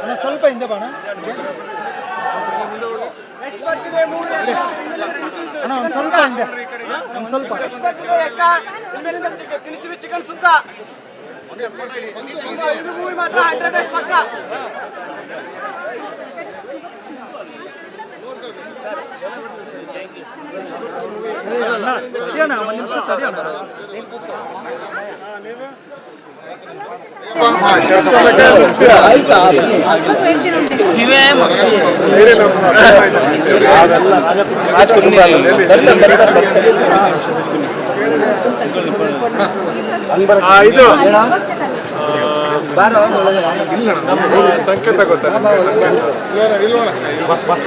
ಅಣ್ಣ ಸ್ವಲ್ಪ ಹಿಂದೆ ಬಾಣ ಅಣ್ಣ. ಒಂದು ಸ್ವಲ್ಪ ಹಿಂದೆ. ಒಂದು ಸ್ವಲ್ಪ. ನೆಕ್ಸ್ಟ್ ಬರ್ತಿದೆ ಅಕ್ಕ ನಿಮ್ಮೆಲ್ಲಿಂದ ಚಿಕನ್ ತಿನ್ನಿಸ್ತೀವಿ ಚಿಕನ್ ಸುತ್ತ. ಮೂವಿ ಮಾತ್ರ ಹಂಡ್ರೆಡ್ ಡೇಸ್ ಪಕ್ಕ. ಒಂದು ನಿಮಿಷ ಇದು. ಸಂಕೇತ ಗೊತ್ತಾ ಬಸ್ ಬಸ್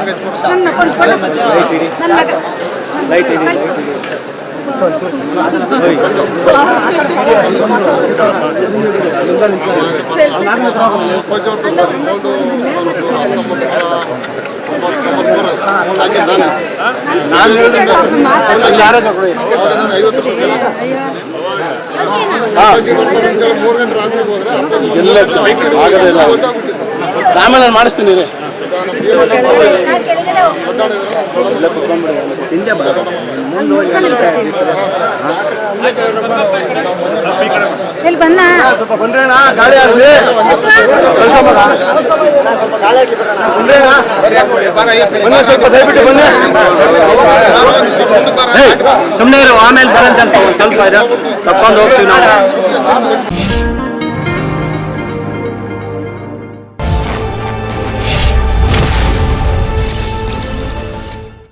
ನನ್ನ ಕೊಡು. ನನ್ನ ಮಗ. ಆಮೇಲೆ ನಾನು ಮಾಡಿಸ್ತೀನಿ ರೀ ನಾ ಕೆಳಗಡೆ ಹೋಗ್ತೀನಿ. ಇಲ್ಲಿ ಬನ್ನ ಸ್ವಲ್ಪ ಬಂದ್ರೆ ಅಣ್ಣ ಗಾಳಿ ಆಗಲಿ ಬನ್ನಿ ಸ್ವಲ್ಪ ದಯವಿಟ್ಟು ಬನ್ನಿ ಸುಮ್ಮನೆ ಆಮೇಲೆ ಬರಂತ ಸ್ವಲ್ಪ ಇದು ತಪ್ಕೊಂಡು ಹೋಗ್ತೀವಿ ನಾವು